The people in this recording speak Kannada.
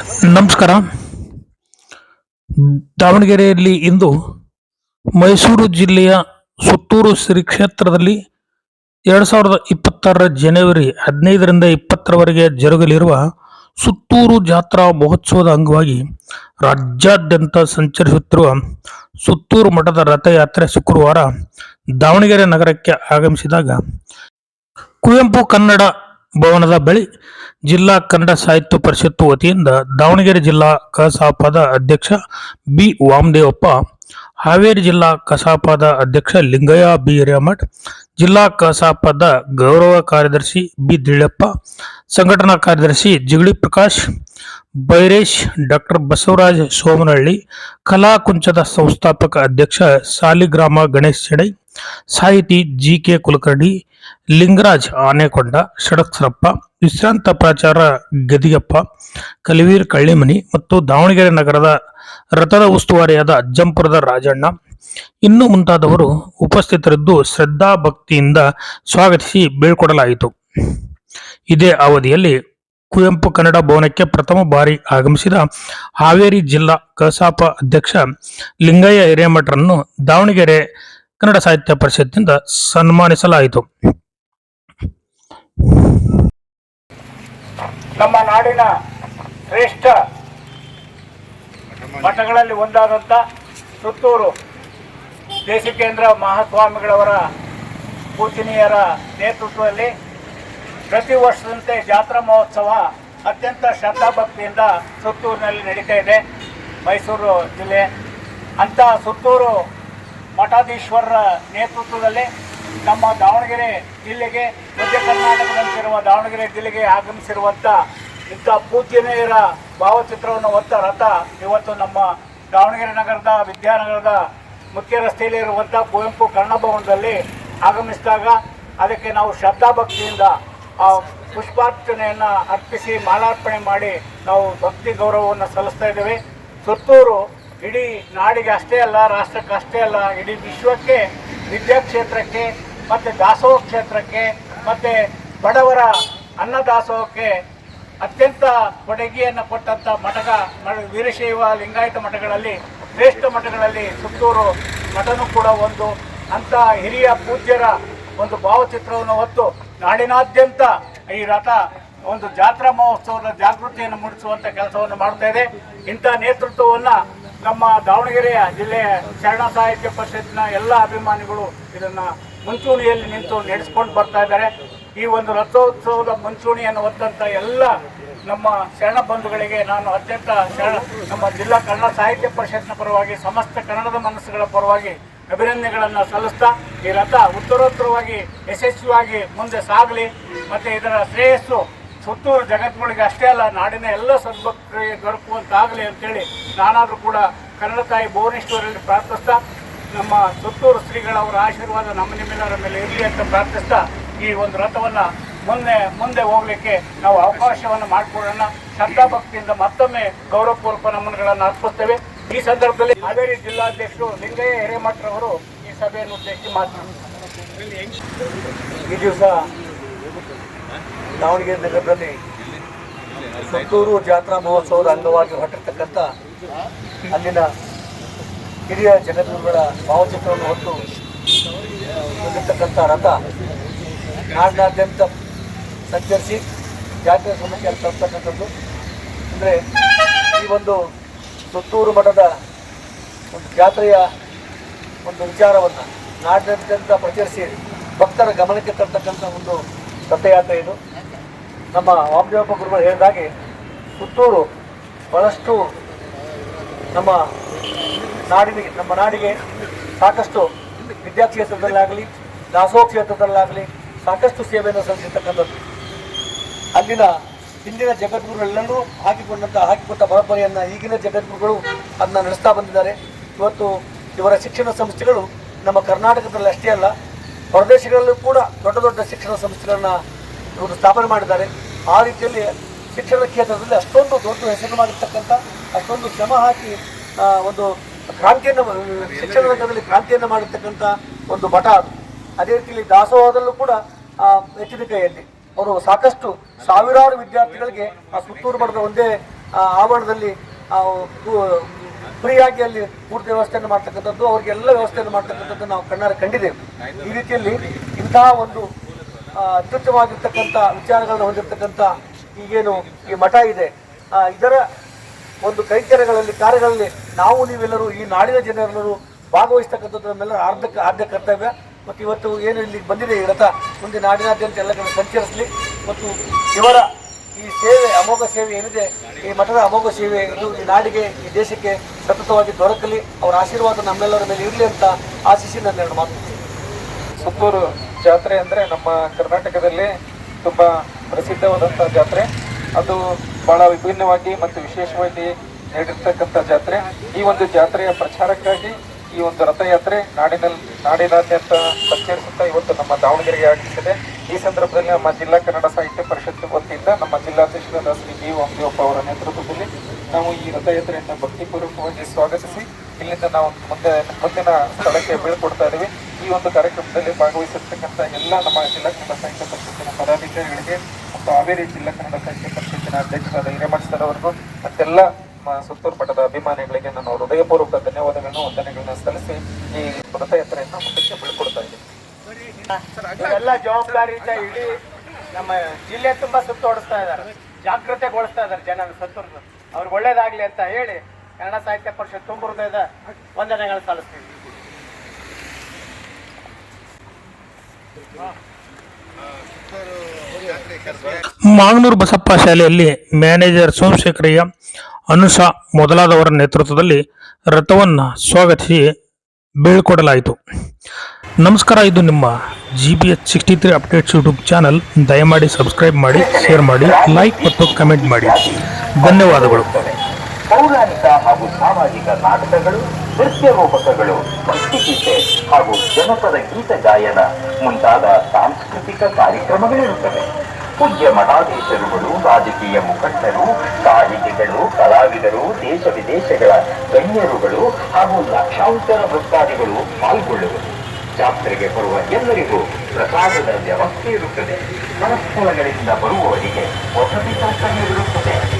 ನಮಸ್ಕಾರ. ದಾವಣಗೆರೆಯಲ್ಲಿ ಇಂದು ಮೈಸೂರು ಜಿಲ್ಲೆಯ ಸುತ್ತೂರು ಶ್ರೀ ಕ್ಷೇತ್ರದಲ್ಲಿ ಎರಡು ಸಾವಿರದ ಇಪ್ಪತ್ತಾರರ ಜನವರಿ ಹದಿನೈದರಿಂದ ಇಪ್ಪತ್ತರವರೆಗೆ ಜರುಗಲಿರುವ ಸುತ್ತೂರು ಜಾತ್ರಾ ಮಹೋತ್ಸವದ ಅಂಗವಾಗಿ ರಾಜ್ಯಾದ್ಯಂತ ಸಂಚರಿಸುತ್ತಿರುವ ಸುತ್ತೂರು ಮಠದ ರಥಯಾತ್ರೆ ಶುಕ್ರವಾರ ದಾವಣಗೆರೆ ನಗರಕ್ಕೆ ಆಗಮಿಸಿದಾಗ ಕುವೆಂಪು ಕನ್ನಡ ಭವನದ ಬಳಿ ಜಿಲ್ಲಾ ಕನ್ನಡ ಸಾಹಿತ್ಯ ಪರಿಷತ್ತು ವತಿಯಿಂದ ದಾವಣಗೆರೆ ಜಿಲ್ಲಾ ಕಸಾಪದ ಅಧ್ಯಕ್ಷ ಬಿ. ವಾಮದೇವಪ್ಪ, ಹಾವೇರಿ ಜಿಲ್ಲಾ ಕಸಾಪದ ಅಧ್ಯಕ್ಷ ಲಿಂಗಯ್ಯ ಬಿ. ಹಿರೇಮಠ್, ಜಿಲ್ಲಾ ಕಸಾಪದ ಗೌರವ ಕಾರ್ಯದರ್ಶಿ ಬಿ. ದಿಳ್ಳಪ್ಪ, ಸಂಘಟನಾ ಕಾರ್ಯದರ್ಶಿ ಜಿಗಳಿ ಪ್ರಕಾಶ್, ಬೈರೇಶ್ ಡಾಕ್ಟರ್ ಬಸವರಾಜ್ ಸೋಮನಹಳ್ಳಿ ಕಲಾಕುಂಚದ ಸಂಸ್ಥಾಪಕ ಅಧ್ಯಕ್ಷ ಸಾಲಿಗ್ರಾಮ ಗಣೇಶ್ ಚೆಡೈ ಸಾಹಿತಿ ಜಿ. ಕೆ. ಕುಲಕರ್ಣಿ ಲಿಂಗರಾಜ್ ಆನೆಕೊಂಡ, ಷಡಕ್ಷರಪ್ಪ, ವಿಶ್ರಾಂತ ಪ್ರಾಚಾರ ಗದಿಗಪ್ಪ, ಕಲಿವೀರ್ ಕಳ್ಳಿಮನಿ ಮತ್ತು ದಾವಣಗೆರೆ ನಗರದ ರಥದ ಉಸ್ತುವಾರಿಯಾದ ಅಜ್ಜಂಪುರದ ರಾಜಣ್ಣ. ಇನ್ನು ಮುಂತಾದವರು ಉಪಸ್ಥಿತರಿದ್ದು ಶ್ರದ್ಧಾ ಭಕ್ತಿಯಿಂದ ಸ್ವಾಗತಿಸಿ ಬೀಳ್ಕೊಡಲಾಯಿತು. ಇದೇ ಅವಧಿಯಲ್ಲಿ ಕುವೆಂಪು ಕನ್ನಡ ಭವನಕ್ಕೆ ಪ್ರಥಮ ಬಾರಿ ಆಗಮಿಸಿದ ಹಾವೇರಿ ಜಿಲ್ಲಾ ಕಸಾಪ ಅಧ್ಯಕ್ಷ ಲಿಂಗಯ್ಯ ಹಿರೇಮಠರನ್ನು ದಾವಣಗೆರೆ ಕನ್ನಡ ಸಾಹಿತ್ಯ ಪರಿಷತ್ತಿನಿಂದ ಸನ್ಮಾನಿಸಲಾಯಿತು. ನಮ್ಮ ನಾಡಿನ ಶ್ರೇಷ್ಠ ಮಠಗಳಲ್ಲಿ ಒಂದಾದಂಥ ಸುತ್ತೂರು ದೇಶಿಕೇಂದ್ರ ಮಹಾಸ್ವಾಮಿಗಳವರ ಪೂಜನೀಯರ ನೇತೃತ್ವದಲ್ಲಿ ಪ್ರತಿ ವರ್ಷದಂತೆ ಜಾತ್ರಾ ಮಹೋತ್ಸವ ಅತ್ಯಂತ ಶ್ರದ್ಧಾಭಕ್ತಿಯಿಂದ ಸುತ್ತೂರಿನಲ್ಲಿ ನಡೀತಾ ಇದೆ. ಮೈಸೂರು ಜಿಲ್ಲೆ. ಅಂಥ ಸುತ್ತೂರು ಮಠಾಧೀಶ್ವರರ ನೇತೃತ್ವದಲ್ಲಿ ನಮ್ಮ ದಾವಣಗೆರೆ ಜಿಲ್ಲೆಗೆ ಮಧ್ಯ ಕರ್ನಾಟಕದಂತಿರುವ ದಾವಣಗೆರೆ ಜಿಲ್ಲೆಗೆ ಆಗಮಿಸಿರುವಂಥ ಇಂಥ ಪೂಜ್ಯನೀಯರ ಭಾವಚಿತ್ರವನ್ನು ಹೊತ್ತ ರಥ ಇವತ್ತು ನಮ್ಮ ದಾವಣಗೆರೆ ನಗರದ ವಿದ್ಯಾನಗರದ ಮುಖ್ಯ ರಸ್ತೆಯಲ್ಲಿ ಇರುವಂಥ ಕುವೆಂಪು ಕನ್ನಡ ಭವನದಲ್ಲಿ ಆಗಮಿಸಿದಾಗ ಅದಕ್ಕೆ ನಾವು ಶ್ರದ್ಧಾಭಕ್ತಿಯಿಂದ ಆ ಪುಷ್ಪಾರ್ಚನೆಯನ್ನು ಅರ್ಪಿಸಿ ಮಾಲಾರ್ಪಣೆ ಮಾಡಿ ನಾವು ಭಕ್ತಿ ಗೌರವವನ್ನು ಸಲ್ಲಿಸ್ತಾ ಇದ್ದೇವೆ. ಸುತ್ತೂರು ಇಡೀ ನಾಡಿಗೆ ಅಷ್ಟೇ ಅಲ್ಲ, ರಾಷ್ಟ್ರಕ್ಕೆ ಅಷ್ಟೇ ಅಲ್ಲ, ಇಡೀ ವಿಶ್ವಕ್ಕೆ ವಿದ್ಯಾಕ್ಷೇತ್ರಕ್ಕೆ ಮತ್ತು ದಾಸೋಹ ಕ್ಷೇತ್ರಕ್ಕೆ, ಮತ್ತು ಬಡವರ ಅನ್ನದಾಸೋಹಕ್ಕೆ ಅತ್ಯಂತ ಕೊಡುಗೆಯನ್ನು ಕೊಟ್ಟಂಥ ಮಠಗ ವೀರಶೈವ ಲಿಂಗಾಯತ ಮಠಗಳಲ್ಲಿ, ಶ್ರೇಷ್ಠ ಮಠಗಳಲ್ಲಿ ಸುತ್ತೂರು ಮಠನೂ ಕೂಡ ಒಂದು. ಅಂಥ ಹಿರಿಯ ಪೂಜ್ಯರ ಒಂದು ಭಾವಚಿತ್ರವನ್ನು ಹೊತ್ತು ನಾಡಿನಾದ್ಯಂತ ಈ ರಥ ಒಂದು ಜಾತ್ರಾ ಮಹೋತ್ಸವದ ಜಾಗೃತಿಯನ್ನು ಮೂಡಿಸುವಂಥ ಕೆಲಸವನ್ನು ಮಾಡ್ತಾ ಇದೆ. ಇಂಥ ನೇತೃತ್ವವನ್ನು ನಮ್ಮ ದಾವಣಗೆರೆಯ ಜಿಲ್ಲೆಯ ಶರಣ ಸಾಹಿತ್ಯ ಪರಿಷತ್ನ ಎಲ್ಲ ಅಭಿಮಾನಿಗಳು ಇದನ್ನು ಮುಂಚೂಣಿಯಲ್ಲಿ ನಿಂತು ನಡೆಸ್ಕೊಂಡು ಬರ್ತಾ ಇದ್ದಾರೆ. ಈ ಒಂದು ರಥೋತ್ಸವದ ಮುಂಚೂಣಿಯನ್ನು ಹೊತ್ತಂತ ಎಲ್ಲ ನಮ್ಮ ಶರಣ ಬಂಧುಗಳಿಗೆ ನಾನು ಅತ್ಯಂತ ಶರಣ, ನಮ್ಮ ಜಿಲ್ಲಾ ಕನ್ನಡ ಸಾಹಿತ್ಯ ಪರಿಷತ್ನ ಪರವಾಗಿ, ಸಮಸ್ತ ಕನ್ನಡದ ಮನಸ್ಸುಗಳ ಪರವಾಗಿ ಅಭಿನಂದನೆಗಳನ್ನು ಸಲ್ಲಿಸ್ತಾ ಈ ರಥ ಉತ್ತರೋತ್ತರವಾಗಿ ಯಶಸ್ವಿಯಾಗಿ ಮುಂದೆ ಸಾಗಲಿ. ಮತ್ತು ಇದರ ಶ್ರೇಯಸ್ಸು ಸುತ್ತೂರು ಜಗತ್ಗಳಿಗೆ ಅಷ್ಟೇ ಅಲ್ಲ ನಾಡಿನ ಎಲ್ಲ ಸದ್ಭಕ್ತರಿಗೆ ದೊರಕುವಂತಾಗಲಿ ಅಂತೇಳಿ ನಾನಾದರೂ ಕೂಡ ಕನ್ನಡ ತಾಯಿ ಭುವನೇಶ್ವರಲ್ಲಿ ಪ್ರಾರ್ಥಿಸ್ತಾ ನಮ್ಮ ಸುತ್ತೂರು ಶ್ರೀಗಳವರ ಆಶೀರ್ವಾದ ನಮ್ಮ ನಿಮ್ಮೆಲ್ಲರ ಮೇಲೆ ಇರಲಿ ಅಂತ ಪ್ರಾರ್ಥಿಸ್ತಾ ಈ ಒಂದು ರಥವನ್ನು ಮುಂದೆ ಮುಂದೆ ಹೋಗಲಿಕ್ಕೆ ನಾವು ಅವಕಾಶವನ್ನು ಮಾಡಿಕೊಡೋಣ ಶ್ರದ್ಧಾಭಕ್ತಿಯಿಂದ ಮತ್ತೊಮ್ಮೆ ಗೌರವಪೂರ್ವಕ ನಮನಗಳನ್ನು ಅರ್ಪಿಸ್ತೇವೆ. ಈ ಸಂದರ್ಭದಲ್ಲಿ ಹಾವೇರಿ ಜಿಲ್ಲಾಧ್ಯಕ್ಷರು ಲಿಂಗಯ್ಯ ಹಿರೇಮಠರವರು ಈ ಸಭೆಯನ್ನು ಉದ್ದೇಶಿಸಿ ಮಾತನಾಡುತ್ತಾರೆ ಈ ದಿವಸ ದಾವಣಗೆರೆ ನಗರದಲ್ಲಿ ಸುತ್ತೂರು ಜಾತ್ರಾ ಮಹೋತ್ಸವದ ಅಂಗವಾಗಿ ಹೊರಟಿರ್ತಕ್ಕಂಥ ಅಲ್ಲಿನ ಹಿರಿಯ ಜಗದ್ಗುರುಗಳ ಭಾವಚಿತ್ರವನ್ನು ಹೊತ್ತು ಹೊಂದಿರ್ತಕ್ಕಂಥ ರಥ ನಾಡಿನಾದ್ಯಂತ ಸಂಚರಿಸಿ ಜಾತ್ರೆ ಸಮಸ್ಯೆಯಲ್ಲಿ ತರ್ತಕ್ಕಂಥದ್ದು ಅಂದರೆ ಈ ಒಂದು ಸುತ್ತೂರು ಮಠದ ಒಂದು ಜಾತ್ರೆಯ ಒಂದು ವಿಚಾರವನ್ನು ನಾಡಿನಾದ್ಯಂತ ಪ್ರಚರಿಸಿ ಭಕ್ತರ ಗಮನಕ್ಕೆ ತರ್ತಕ್ಕಂಥ ಒಂದು ರಥಯಾತ್ರೆ ಇದು. ನಮ್ಮ ವಾಮದೇವಪ್ಪ ಗುರುಗಳು ಹೇಳಿದಾಗೆ ಪುತ್ತೂರು ಬಹಳಷ್ಟು ನಮ್ಮ ನಾಡಿನಿಗೆ ನಮ್ಮ ನಾಡಿಗೆ ಸಾಕಷ್ಟು ವಿದ್ಯಾ ಕ್ಷೇತ್ರದಲ್ಲಾಗಲಿ ದಾಸೋಹ ಕ್ಷೇತ್ರದಲ್ಲಾಗಲಿ ಸಾಕಷ್ಟು ಸೇವೆಯನ್ನು ಸಲ್ಲಿಸಿರ್ತಕ್ಕಂಥದ್ದು. ಅಲ್ಲಿನ ಹಿಂದಿನ ಜಗದ್ಗುರುಗಳೆಲ್ಲರೂ ಹಾಕಿಕೊಂಡಂಥ ಹಾಕಿಕೊಟ್ಟ ಪರಂಪರೆಯನ್ನು ಈಗಿನ ಜಗದ್ಗುರುಗಳು ಅದನ್ನ ನಡೆಸ್ತಾ ಬಂದಿದ್ದಾರೆ. ಇವತ್ತು ಇವರ ಶಿಕ್ಷಣ ಸಂಸ್ಥೆಗಳು ನಮ್ಮ ಕರ್ನಾಟಕದಲ್ಲಿ ಅಷ್ಟೇ ಅಲ್ಲ ಹೊರದೇಶಗಳಲ್ಲೂ ಕೂಡ ದೊಡ್ಡ ದೊಡ್ಡ ಶಿಕ್ಷಣ ಸಂಸ್ಥೆಗಳನ್ನ ಇವರು ಸ್ಥಾಪನೆ ಮಾಡಿದ್ದಾರೆ. ಆ ರೀತಿಯಲ್ಲಿ ಶಿಕ್ಷಣ ಕ್ಷೇತ್ರದಲ್ಲಿ ಅಷ್ಟೊಂದು ದೊಡ್ಡ ಹೆಸರು ಮಾಡಿರ್ತಕ್ಕಂಥ, ಅಷ್ಟೊಂದು ಶ್ರಮ ಹಾಕಿ ಒಂದು ಕ್ರಾಂತಿಯನ್ನು, ಶಿಕ್ಷಣ ರಂಗದಲ್ಲಿ ಕ್ರಾಂತಿಯನ್ನು ಮಾಡಿರ್ತಕ್ಕಂಥ ಒಂದು ಮಠ ಅದು. ಅದೇ ರೀತಿಯಲ್ಲಿ ದಾಸೋಹದಲ್ಲೂ ಕೂಡ ಹೆಚ್ಚಿನ ಕೈಯಲ್ಲಿ. ಅವರು ಸಾಕಷ್ಟು ಸಾವಿರಾರು ವಿದ್ಯಾರ್ಥಿಗಳಿಗೆ ಆ ಸುತ್ತೂರು ಮಠದ ಒಂದೇ ಆವರಣದಲ್ಲಿ ಫ್ರೀಯಾಗಿ ಅಲ್ಲಿ ಪೂರ್ತಿ ವ್ಯವಸ್ಥೆಯನ್ನು ಮಾಡ್ತಕ್ಕಂಥದ್ದು, ಅವ್ರಿಗೆಲ್ಲ ವ್ಯವಸ್ಥೆಯನ್ನು ಮಾಡ್ತಕ್ಕಂಥದ್ದು ನಾವು ಕಣ್ಣಾರೆ ಕಂಡಿದ್ದೇವೆ. ಈ ರೀತಿಯಲ್ಲಿ ಇಂತಹ ಒಂದು ಅತ್ಯುತ್ತಮವಾಗಿರ್ತಕ್ಕಂಥ ವಿಚಾರಗಳನ್ನು ಹೊಂದಿರತಕ್ಕಂಥ ಈಗೇನು ಈ ಮಠ ಇದೆ. ಇದರ ಒಂದು ಕೈಕರ್ಯಗಳಲ್ಲಿ, ಕಾರ್ಯಗಳಲ್ಲಿ ನಾವು ನೀವೆಲ್ಲರೂ ಈ ನಾಡಿನ ಜನರೆಲ್ಲರೂ ಭಾಗವಹಿಸ್ತಕ್ಕಂಥದ್ದು ಆರ್ಧ ಆದ್ಯ ಕರ್ತವ್ಯ. ಮತ್ತು ಇವತ್ತು ಏನು ಇಲ್ಲಿ ಬಂದಿದೆ ಈ ರಥ, ಮುಂದೆ ನಾಡಿನಾದ್ಯಂತ ಎಲ್ಲ ಕಡೆ ಸಂಚರಿಸಲಿ. ಮತ್ತು ಇವರ ಈ ಸೇವೆ, ಅಮೋಘ ಸೇವೆ ಏನಿದೆ, ಈ ಮಠದ ಅಮೋಘ ಸೇವೆ ಇದು ಈ ನಾಡಿಗೆ, ಈ ದೇಶಕ್ಕೆ ಸತತವಾಗಿ ದೊರಕಲಿ. ಅವರ ಆಶೀರ್ವಾದ ನಮ್ಮೆಲ್ಲರ ಮೇಲೆ ಇರಲಿ ಅಂತ ಆಶಿಸಿ ನನ್ನ ಎರಡು ಮಾತು. ಸುತ್ತೂರು ಜಾತ್ರೆ ಅಂದರೆ ನಮ್ಮ ಕರ್ನಾಟಕದಲ್ಲಿ ತುಂಬ ಪ್ರಸಿದ್ಧವಾದಂಥ ಜಾತ್ರೆ. ಅದು ಬಹಳ ವಿಭಿನ್ನವಾಗಿ ಮತ್ತು ವಿಶೇಷವಾಗಿ ನೀಡಿರ್ತಕ್ಕಂಥ ಜಾತ್ರೆ. ಈ ಒಂದು ಜಾತ್ರೆಯ ಪ್ರಚಾರಕ್ಕಾಗಿ ಈ ಒಂದು ರಥಯಾತ್ರೆ ನಾಡಿನಲ್ಲಿ ನಾಡಿನಾದ್ಯಂತ ಸಂಚರಿಸುತ್ತಾ ಇವತ್ತು ನಮ್ಮ ದಾವಣಗೆರೆಗೆ ಆಗಮಿಸಿದೆ. ಈ ಸಂದರ್ಭದಲ್ಲಿ ನಮ್ಮ ಜಿಲ್ಲಾ ಕನ್ನಡ ಸಾಹಿತ್ಯ ಪರಿಷತ್ತು ವತಿಯಿಂದ ನಮ್ಮ ಜಿಲ್ಲಾಧ್ಯಕ್ಷರಾದ ಶ್ರೀ ಜಿ ವಾಮದೇವಪ್ಪ ಅವರ ನೇತೃತ್ವದಲ್ಲಿ ನಾವು ಈ ರಥಯಾತ್ರೆಯನ್ನು ಭಕ್ತಿಪೂರ್ವಕವಾಗಿ ಸ್ವಾಗತಿಸಿ, ಇಲ್ಲಿಂದ ನಾವು ಮುಂದೆ, ಮುಂದಿನ ಸ್ಥಳಕ್ಕೆ ಬೀಳ್ಕೊಡ್ತಾ ಇದ್ದೀವಿ. ಈ ಒಂದು ಕಾರ್ಯಕ್ರಮದಲ್ಲಿ ಭಾಗವಹಿಸಿರ್ತಕ್ಕಂಥ ಎಲ್ಲ ನಮ್ಮ ಜಿಲ್ಲಾ ಕನ್ನಡ ಸಾಹಿತ್ಯ ಪರಿಷತ್ತಿನ ಪದಾಧಿಕಾರಿಗಳಿಗೆ ಮತ್ತು ಹಾವೇರಿ ಜಿಲ್ಲಾ ಕನ್ನಡ ಸಾಹಿತ್ಯ ಪರಿಷತ್ತಿನ ಅಧ್ಯಕ್ಷರಾದ ಹಿರೇಮಠ ಸರ್ ಅವರಿಗೂ ಮತ್ತೆಲ್ಲ ಸುತ್ತೂರು ಮಠದ ಅಭಿಮಾನಿಗಳಿಗೆ ನಾನು ಹೃದಯಪೂರ್ವಕ ಧನ್ಯವಾದಗಳನ್ನು, ವಂದನೆಗಳನ್ನ ಸಲ್ಲಿಸಿ ಈ ರಥಯಾತ್ರೆಯನ್ನು ಮುಂದಕ್ಕೆ ಬೀಳ್ಕೊಡ್ತಾ ಇದ್ದೀನಿ. ಎಲ್ಲ ಜವಾಬ್ದಾರಿಯಿಂದ ಇಡೀ ನಮ್ಮ ಜಿಲ್ಲೆ ತುಂಬಾ ಸುತ್ತೋಡಿಸ್ತಾ ಇದ್ದಾರೆ. ಜಾಗೃತೆಗೊಳಿಸ್ತಾ ಇದ್ದಾರೆ ಜನ ಸತ್ತೂರ್ದು. ಅವ್ರಿಗೆ ಒಳ್ಳೇದಾಗ್ಲಿ ಅಂತ ಹೇಳಿ ಕನ್ನಡ ಸಾಹಿತ್ಯ ಪರಿಷತ್ ತುಂಬ ಹೃದಯದ ವಂದನೆಗಳು ಸಲ್ಲಿಸ್ತೀವಿ. ಮಾಗನೂರು ಬಸಪ್ಪ ಶಾಲೆಯಲ್ಲಿ ಮ್ಯಾನೇಜರ್ ಸೋಮಶೇಖರಯ್ಯ ಅನುಷಾ ಮೊದಲಾದವರ ನೇತೃತ್ವದಲ್ಲಿ ರಥವನ್ನು ಸ್ವಾಗತಿಸಿ ಬೀಳ್ಕೊಡಲಾಯಿತು. ನಮಸ್ಕಾರ, ಇದು ನಿಮ್ಮ G B H sixty three updates YouTube channel ದಯಮಾಡಿ ಸಬ್ಸ್ಕ್ರೈಬ್ ಮಾಡಿ ಶೇರ್ ಮಾಡಿ ಲೈಕ್ ಮತ್ತು ಕಮೆಂಟ್ ಮಾಡಿ. ಧನ್ಯವಾದಗಳು. ಪೌರಾಣಿಕ ಹಾಗೂ ಸಾಮಾಜಿಕ ನಾಟಕಗಳು, ನೃತ್ಯ ರೂಪಕಗಳು, ಭಕ್ತಿಗೀತೆ ಹಾಗೂ ಜನಪದ ಗೀತ ಗಾಯನ ಮುಂತಾದ ಸಾಂಸ್ಕೃತಿಕ ಕಾರ್ಯಕ್ರಮಗಳಿರುತ್ತವೆ. ಪೂಜ್ಯ ಮಠಾಧೀಶರುಗಳು, ರಾಜಕೀಯ ಮುಖಂಡರು, ಸಾಹಿತಿಗಳು, ಕಲಾವಿದರು, ದೇಶ ವಿದೇಶಗಳ ಗಣ್ಯರುಗಳು ಹಾಗೂ ಲಕ್ಷಾಂತರ ಭಕ್ತಾದಿಗಳು ಪಾಲ್ಗೊಳ್ಳುವರು. ಜಾತ್ರೆಗೆ ಬರುವ ಎಲ್ಲರಿಗೂ ಪ್ರಸಾದದ ವ್ಯವಸ್ಥೆ ಇರುತ್ತದೆ. ಮನಸ್ಥಳಗಳಿಂದ ಬರುವವರಿಗೆ ವಸತಿ ಸೌಕರ್ಯವಿರುತ್ತದೆ